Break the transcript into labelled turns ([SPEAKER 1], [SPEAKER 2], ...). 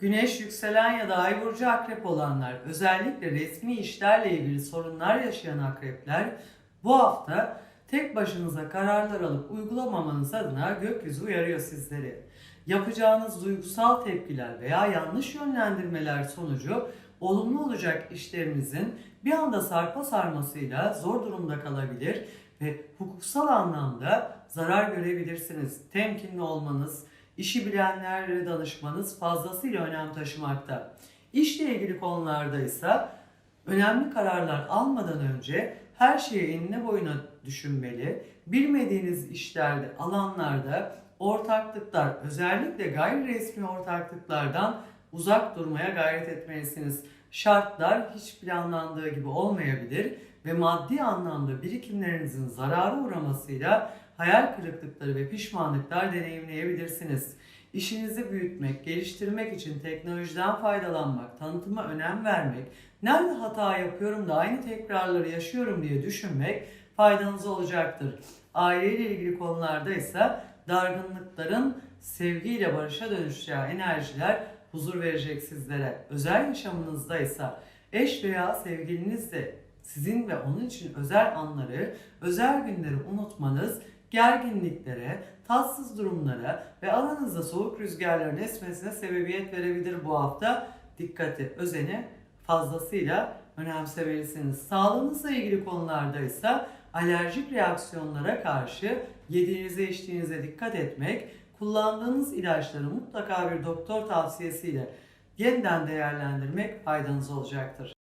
[SPEAKER 1] Güneş, yükselen ya da ay burcu akrep olanlar, özellikle resmi işlerle ilgili sorunlar yaşayan akrepler bu hafta tek başınıza kararlar alıp uygulamamanız adına gökyüzü uyarıyor sizleri. Yapacağınız duygusal tepkiler veya yanlış yönlendirmeler sonucu olumlu olacak işlerinizin bir anda sarpa sarmasıyla zor durumda kalabilir ve hukuksal anlamda zarar görebilirsiniz. Temkinli olmanız, işi bilenlerle danışmanız fazlasıyla önem taşımakta. İşle ilgili konularda ise önemli kararlar almadan önce her şeyi enine boyuna düşünmeli. Bilmediğiniz işlerde, alanlarda ortaklıklar, özellikle gayri resmi ortaklıklardan uzak durmaya gayret etmelisiniz. Şartlar hiç planlandığı gibi olmayabilir ve maddi anlamda birikimlerinizin zarara uğramasıyla hayal kırıklıkları ve pişmanlıklar deneyimleyebilirsiniz. İşinizi büyütmek, geliştirmek için teknolojiden faydalanmak, tanıtıma önem vermek, nerede hata yapıyorum da aynı tekrarları yaşıyorum diye düşünmek faydanız olacaktır. Aileyle ilgili konularda ise dargınlıkların sevgiyle barışa dönüşeceği enerjiler huzur verecek sizlere. Özel yaşamınızda ise eş veya sevgilinizle sizin ve onun için özel anları, özel günleri unutmanız gerginliklere, tatsız durumlara ve aranızda soğuk rüzgarların esmesine sebebiyet verebilir bu hafta. Dikkati, özeni fazlasıyla önemsemelisiniz. Sağlığınızla ilgili konularda ise alerjik reaksiyonlara karşı yediğinize içtiğinize dikkat etmek, kullandığınız ilaçları mutlaka bir doktor tavsiyesiyle yeniden değerlendirmek faydanız olacaktır.